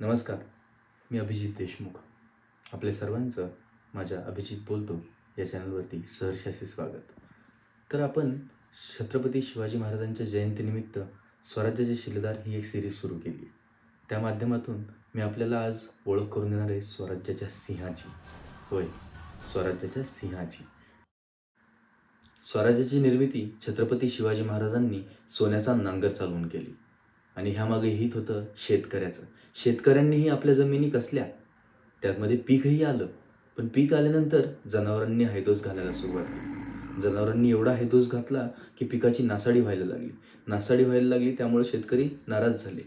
नमस्कार मी अभिजित देशमुख. आपले सर्वांचं माझ्या अभिजित बोलतो या चॅनलवरती सहर्षाचे स्वागत. तर आपण छत्रपती शिवाजी महाराजांच्या जयंतीनिमित्त स्वराज्याचे शिलेदार ही एक सिरीज सुरू केली. त्या माध्यमातून मी आपल्याला आज ओळख करून देणार आहे स्वराज्याच्या सिंहाची होय स्वराज्याच्या सिंहाची स्वराज्याची निर्मिती छत्रपती शिवाजी महाराजांनी सोन्याचा नांगर चालवून केली. आणि ह्यामागे हित होतं शेतकऱ्याचं. शेतकऱ्यांनीही आपल्या जमिनी कसल्या? त्यामध्ये पीकही आलं. पण पीक आल्यानंतर जनावरांनी हैदोस घालायला सुरुवात केली. जनावरांनी एवढा हैदोस घातला की पिकाची नासाडी व्हायला लागली. नासाडी व्हायला लागली त्यामुळे शेतकरी नाराज झाले.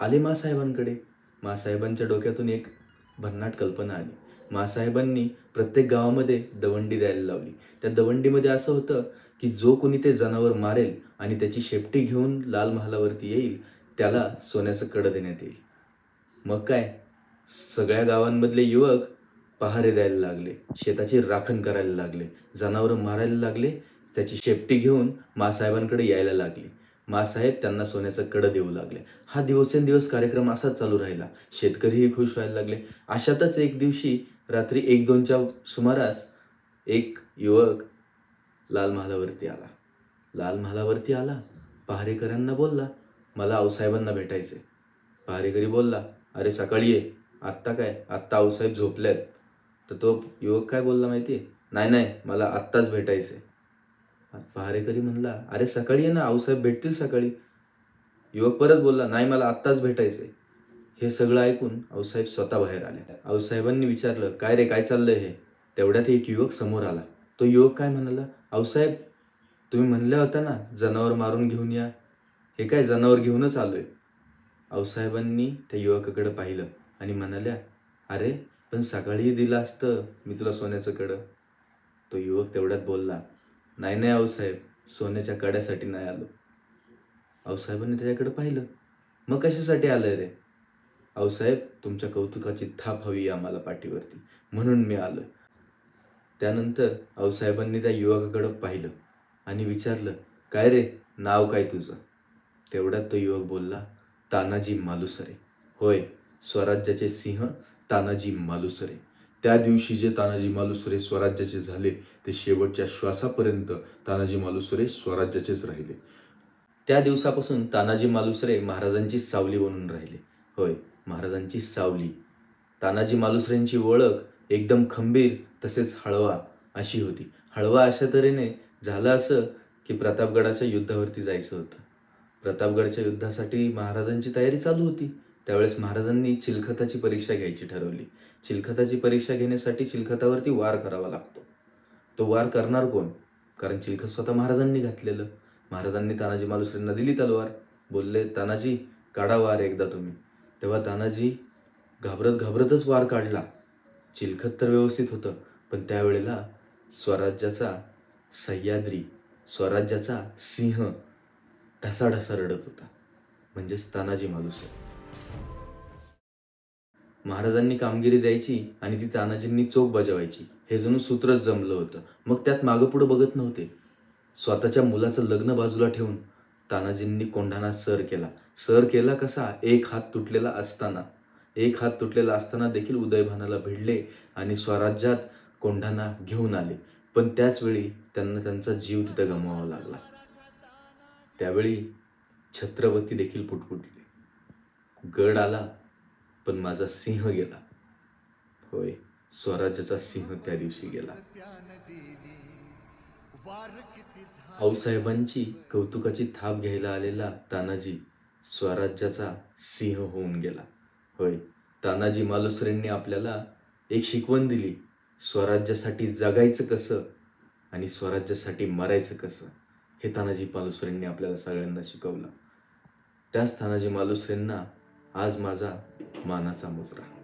आले मासाहेबांकडे. मासाहेबांच्या डोक्यातून एक भन्नाट कल्पना आली. मासाहेबांनी प्रत्येक गावामध्ये दवंडी द्यायला लावली. त्या दवंडीमध्ये असं होतं की जो कोणी ते जनावर मारेल आणि त्याची शेपटी घेऊन लाल महालावरती येईल त्याला सोन्याचं कडं देण्यात येईल. मग काय? सगळ्या गावांमधले युवक पहारे द्यायला लागले शेताची राखण करायला लागले जनावरं मारायला लागले त्याची शेपटी घेऊन मासाहेबांकडे यायला लागले. मासाहेब त्यांना सोन्याचं कडं देऊ लागले. हा दिवसेंदिवस कार्यक्रम असाच चालू राहिला. शेतकरीही खुश व्हायला लागले. अशातच एक दिवशी रात्री एक दोनच्या सुमारास एक युवक लाल महालावरती आला. लाल महालावरती आला. पहारेकरांना बोलला मला आऊसाहेबांना भेटायचे पहारेकरी बोलला अरे सकाळी ये. आत्ता काय? आत्ता आऊसाहेब झोपले आहेत तर तो युवक काय बोलला माहिती आहे नाही नाही. मला आत्ताच भेटायचे पहारेकरी म्हणला अरे सकाळी ये ना आऊसाहेब भेटतील सकाळी. युवक परत बोलला नाही मला आत्ताच भेटायचंय. हे सगळं ऐकून आऊसाहेब स्वतः बाहेर आले. आऊसाहेबांनी विचारलं काय रे काय चाललंय हे? तेवढ्यात एक युवक समोर आला. तो युवक काय म्हणाला आऊसाहेब तुम्ही म्हणल्या होता ना जनावर मारून घेऊन या. हे काय जनावर घेऊनच आलो आहे आऊसाहेबांनी त्या युवकाकडं पाहिलं आणि म्हणाल्या अरे पण सकाळी दिलं असतं मी तुला सोन्याचं कडं. तो युवक तेवढ्यात बोलला नाही नाही आऊसाहेब सोन्याच्या कड्यासाठी नाही आलो. आऊसाहेबांनी त्याच्याकडे पाहिलं. मग कशासाठी आलंय रे? आऊसाहेब तुमच्या कौतुकाची थाप हवी आम्हाला पाठीवरती. म्हणून मी आलोय. त्यानंतर आऊसाहेबांनी त्या युवकाकडं पाहिलं आणि विचारलं काय रे? नाव काय तुझं? तेवढ्यात तो युवक बोलला तानाजी मालुसरे. होय स्वराज्याचे सिंह तानाजी मालुसरे. त्या दिवशी जे तानाजी मालुसरे स्वराज्याचे झाले ते शेवटच्या श्वासापर्यंत तानाजी मालुसरे स्वराज्याचेच राहिले. त्या दिवसापासून तानाजी मालुसरे महाराजांची सावली बनून राहिले. होय महाराजांची सावली. तानाजी मालुसरेंची ओळख एकदम खंबीर तसेच हळवा अशी होती. हळवा अशा तऱ्हेने झालं असं की प्रतापगडाच्या युद्धावरती जायचं होतं. प्रतापगडच्या युद्धासाठी महाराजांची तयारी चालू होती. त्यावेळेस महाराजांनी चिलखताची परीक्षा घ्यायची ठरवली. चिलखताची परीक्षा घेण्यासाठी चिलखतावरती वार करावा लागतो. तो वार करणार कोण? कारण चिलखत स्वतः महाराजांनी घातलेलं. महाराजांनी तानाजी मालुसरेंना दिली तलवार. बोलले तानाजी काढा वार एकदा तुम्ही. तेव्हा तानाजी घाबरत घाबरतच वार काढला. चिलखत तर व्यवस्थित होतं पण त्यावेळेला स्वराज्याचा सह्याद्री स्वराज्याचा सिंह ढसाढसा रडत होता. म्हणजेच तानाजी मालुसरे. महाराजांनी कामगिरी द्यायची आणि ती तानाजींनी चोख बजावायची. हे जणू सूत्रच जमलं होतं. मग त्यात मागं पुढं बघत नव्हते. स्वतःच्या मुलाचं लग्न बाजूला ठेवून तानाजींनी कोंढाणा सर केला. सर केला कसा? एक हात तुटलेला असताना. एक हात तुटलेला असताना देखील उदयभानाला भिडले आणि स्वराज्यात कोंढाणा घेऊन आले. पण त्याचवेळी त्यांना त्यांचा जीव तिथं गमवावा लागला. त्यावेळी छत्रपती देखील पुटपुटले. गड आला पण माझा सिंह गेला. होय स्वराज्याचा सिंह त्या दिवशी गेला. आऊसाहेबांची कौतुकाची थाप घ्यायला आलेला तानाजी स्वराज्याचा सिंह होऊन गेला. होय तानाजी मालुसरेंनी आपल्याला एक शिकवण दिली स्वराज्यासाठी जगायचं कसं आणि स्वराज्यासाठी मरायचं कसं हे तानाजी मालुसरेंनी आपल्याला सगळ्यांना शिकवलं. त्याच तानाजी मालुसरेंना आज माझा मानाचा मुजरा.